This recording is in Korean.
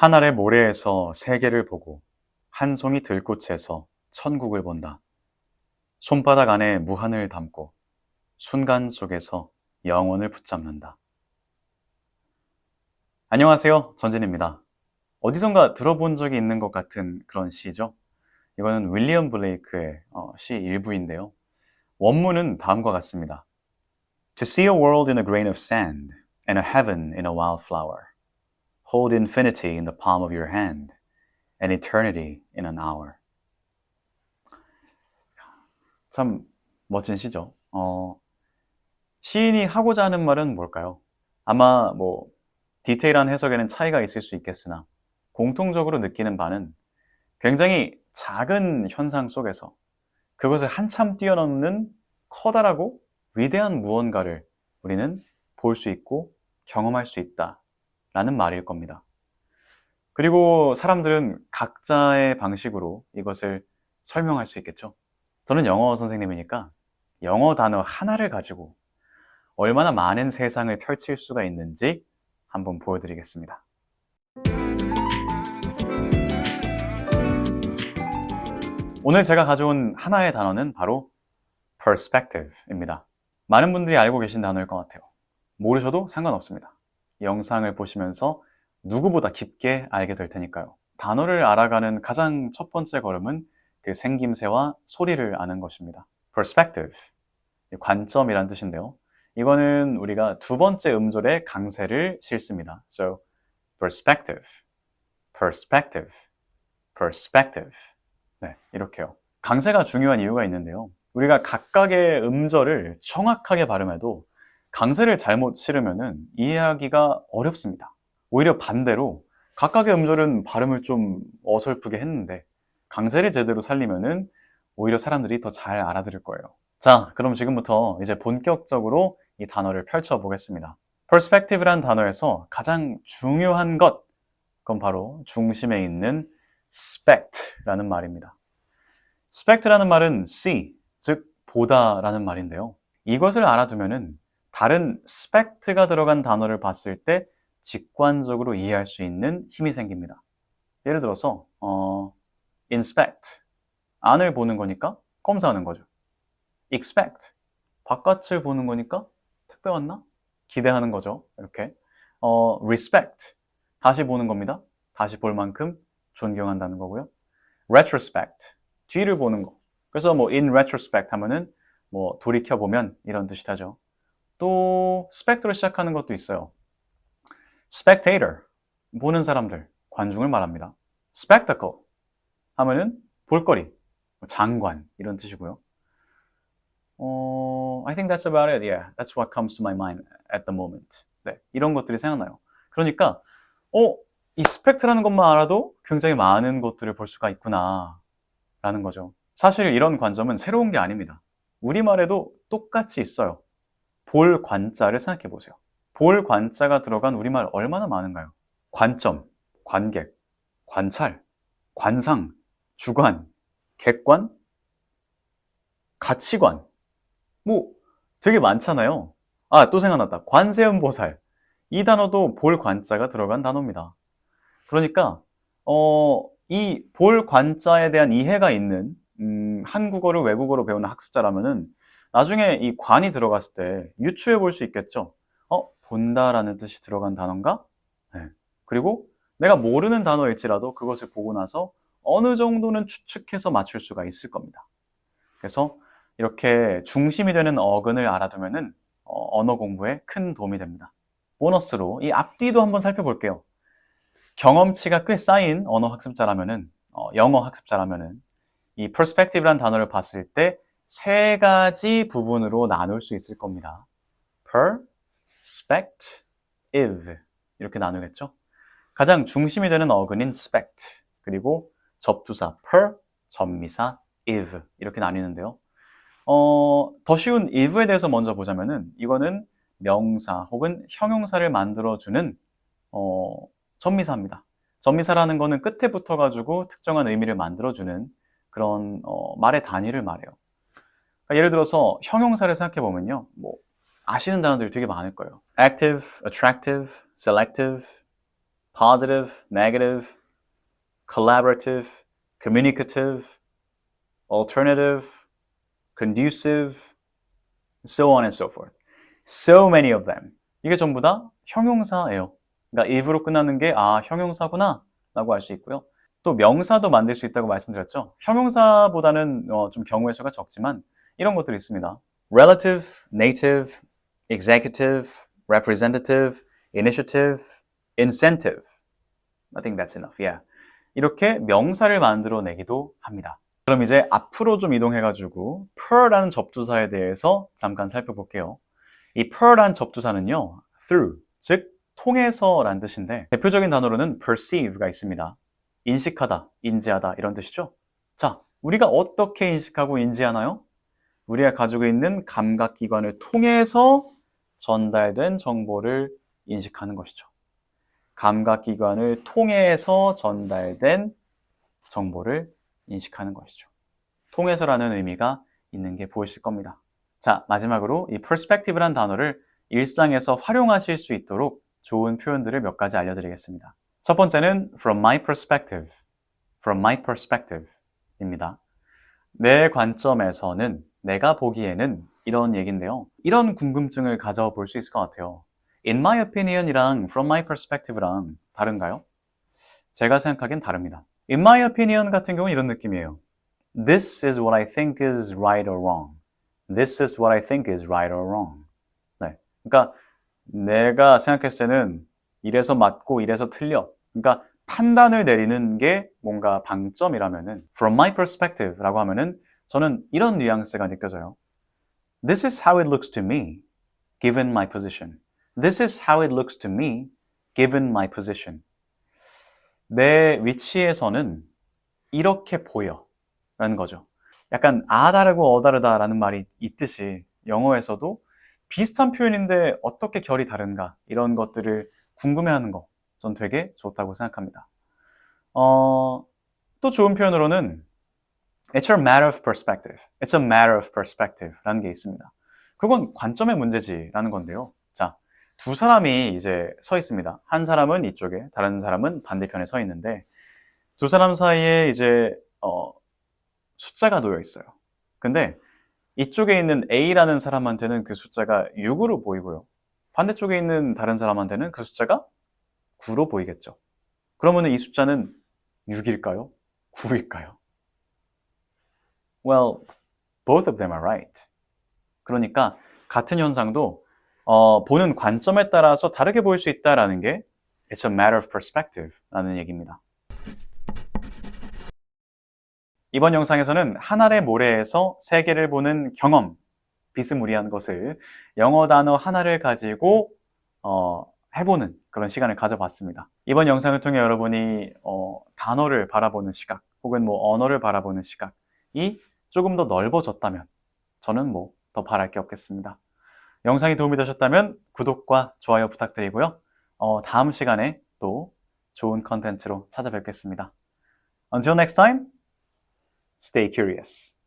한 알의 모래에서 세계를 보고 한 송이 들꽃에서 천국을 본다. 손바닥 안에 무한을 담고 순간 속에서 영혼을 붙잡는다. 안녕하세요. 전진입니다. 어디선가 들어본 적이 있는 것 같은 그런 시죠. 이거는 윌리엄 블레이크의 어, 시 일부인데요. 원문은 다음과 같습니다. To see a world in a grain of sand and a heaven in a wildflower. Hold infinity in the palm of your hand and eternity in an hour. 참 멋진 시죠. 어, 시인이 하고자 하는 말은 뭘까요? 아마 뭐 디테일한 해석에는 차이가 있을 수 있겠으나 공통적으로 느끼는 바는 굉장히 작은 현상 속에서 그것을 한참 뛰어넘는 커다라고 위대한 무언가를 우리는 볼 수 있고 경험할 수 있다 라는 말일 겁니다. 그리고 사람들은 각자의 방식으로 이것을 설명할 수 있겠죠. 저는 영어 선생님이니까 영어 단어 하나를 가지고 얼마나 많은 세상을 펼칠 수가 있는지 한번 보여드리겠습니다. 오늘 제가 가져온 하나의 단어는 바로 perspective입니다. 많은 분들이 알고 계신 단어일 것 같아요. 모르셔도 상관없습니다. 영상을 보시면서 누구보다 깊게 알게 될 테니까요. 단어를 알아가는 가장 첫 번째 걸음은 그 생김새와 소리를 아는 것입니다. perspective, 관점이란 뜻인데요. 이거는 우리가 두 번째 음절의 강세를 실습니다. So, perspective, perspective, perspective. 네, 이렇게요. 강세가 중요한 이유가 있는데요. 우리가 각각의 음절을 정확하게 발음해도 강세를 잘못 실으면 이해하기가 어렵습니다. 오히려 반대로 각각의 음절은 발음을 좀 어설프게 했는데 강세를 제대로 살리면은 오히려 사람들이 더 잘 알아들을 거예요. 자, 그럼 지금부터 이제 본격적으로 이 단어를 펼쳐 보겠습니다. perspective란 단어에서 가장 중요한 것, 그건 바로 중심에 있는 spect라는 말입니다. spect라는 말은 see, 즉 보다라는 말인데요. 이것을 알아두면은 다른 spect가 들어간 단어를 봤을 때 직관적으로 이해할 수 있는 힘이 생깁니다. 예를 들어서 어, inspect 안을 보는 거니까 검사하는 거죠. expect 바깥을 보는 거니까 택배 왔나? 기대하는 거죠. 이렇게 어, respect 다시 보는 겁니다. 다시 볼 만큼 존경한다는 거고요. retrospect 뒤를 보는 거. 그래서 뭐 in retrospect 하면은 뭐 돌이켜 보면 이런 뜻이 타죠. 또 spect로 시작하는 것도 있어요. spectator 보는 사람들 관중을 말합니다. spectacle 하면은 볼거리 뭐 장관 이런 뜻이고요. 어, I think that's about it. Yeah, that's what comes to my mind at the moment. 네, 이런 것들이 생각나요. 그러니까 어, 이 스펙트라는 것만 알아도 굉장히 많은 것들을 볼 수가 있구나 라는 거죠. 사실 이런 관점은 새로운 게 아닙니다. 우리말에도 똑같이 있어요. 볼 관자를 생각해 보세요. 볼 관자가 들어간 우리말 얼마나 많은가요? 관점, 관객, 관찰, 관상, 주관, 객관, 가치관. 뭐 되게 많잖아요. 아, 또 생각났다. 관세음보살. 이 단어도 볼 관자가 들어간 단어입니다. 그러니까 어, 이 볼 관자에 대한 이해가 있는 음, 한국어를 외국어로 배우는 학습자라면은 나중에 이 관이 들어갔을 때 유추해 볼 수 있겠죠. 어, 본다라는 뜻이 들어간 단어인가? 네. 그리고 내가 모르는 단어일지라도 그것을 보고 나서 어느 정도는 추측해서 맞출 수가 있을 겁니다. 그래서 이렇게 중심이 되는 어근을 알아두면은 어, 언어 공부에 큰 도움이 됩니다. 보너스로 이 앞뒤도 한번 살펴볼게요. 경험치가 꽤 쌓인 언어 학습자라면은 어, 영어 학습자라면은 이 perspective란 단어를 봤을 때 세 가지 부분으로 나눌 수 있을 겁니다. perspective 이렇게 나누겠죠. 가장 중심이 되는 어근인 spect 그리고 접두사 per 전미사 if 이렇게 나뉘는데요. 어, 더 쉬운 if에 대해서 먼저 보자면은 이거는 명사 혹은 형용사를 만들어주는 어, 전미사입니다. 전미사라는 거는 끝에 붙어가지고 특정한 의미를 만들어주는 그런 어, 말의 단위를 말해요. 그러니까 예를 들어서 형용사를 생각해 보면요, 뭐 아시는 단어들이 되게 많을 거예요. active, attractive, selective, positive, negative, collaborative, communicative, alternative, conducive, so on and so forth. So many of them. 이게 전부 다 형용사예요. 그러니까 if로 끝나는 게 아, 형용사구나 라고 할수 있고요. 또 명사도 만들 수 있다고 말씀드렸죠. 형용사보다는 어, 좀 경우의 수가 적지만 이런 것들이 있습니다. relative, native, executive, representative, initiative, incentive. I think that's enough. Yeah. 이렇게 명사를 만들어내기도 합니다. 그럼 이제 앞으로 좀 이동해가지고 per라는 접두사에 대해서 잠깐 살펴볼게요. 이 per라는 접두사는요, through, 즉 통해서라는 뜻인데 대표적인 단어로는 perceive가 있습니다. 인식하다, 인지하다 이런 뜻이죠. 자, 우리가 어떻게 인식하고 인지하나요? 우리가 가지고 있는 감각기관을 통해서 전달된 정보를 인식하는 것이죠. 감각기관을 통해서 전달된 정보를 인식하는 것이죠. 통해서라는 의미가 있는 게 보이실 겁니다. 자, 마지막으로 이 perspective란 단어를 일상에서 활용하실 수 있도록 좋은 표현들을 몇 가지 알려드리겠습니다. 첫 번째는 from my perspective, from my perspective 입니다. 내 관점에서는 내가 보기에는 이런 얘기인데요. 이런 궁금증을 가져볼 수 있을 것 같아요. In my opinion이랑 from my perspective랑 다른가요? 제가 생각하기엔 다릅니다. In my opinion 같은 경우는 이런 느낌이에요. This is what I think is right or wrong. This is what I think is right or wrong. 네. 그러니까 내가 생각했을 때는 이래서 맞고 이래서 틀려. 그러니까 판단을 내리는 게 뭔가 방점이라면은 from my perspective라고 하면은 저는 이런 뉘앙스가 느껴져요. This is how it looks to me given my position. This is how it looks to me given my position. 내 위치에서는 이렇게 보여 라는 거죠. 약간 아 다르고 어 다르다라는 말이 있듯이 영어에서도 비슷한 표현인데 어떻게 결이 다른가 이런 것들을 궁금해하는 거 전 되게 좋다고 생각합니다. 어, 또 좋은 표현으로는 It's a matter of perspective. It's a matter of perspective 라는 게 있습니다. 그건 관점의 문제지라는 건데요. 자, 두 사람이 이제 서 있습니다. 한 사람은 이쪽에, 다른 사람은 반대편에 서 있는데 두 사람 사이에 이제 어, 숫자가 놓여 있어요. 근데 이쪽에 있는 A라는 사람한테는 그 숫자가 6으로 보이고요. 반대쪽에 있는 다른 사람한테는 그 숫자가 9로 보이겠죠. 그러면 이 숫자는 6일까요? 9일까요? Well, both of them are right. 그러니까 같은 현상도 어, 보는 관점에 따라서 다르게 보일 수 있다라는 게 It's a matter of perspective 라는 얘기입니다. 이번 영상에서는 한 알의 모래에서 세계를 보는 경험, 비스무리한 것을 영어 단어 하나를 가지고 어, 해보는 그런 시간을 가져봤습니다. 이번 영상을 통해 여러분이 어, 단어를 바라보는 시각 혹은 뭐 언어를 바라보는 시각이 조금 더 넓어졌다면 저는 뭐 더 바랄 게 없겠습니다. 영상이 도움이 되셨다면 구독과 좋아요 부탁드리고요. 어, 다음 시간에 또 좋은 컨텐츠로 찾아뵙겠습니다. Until next time, stay curious.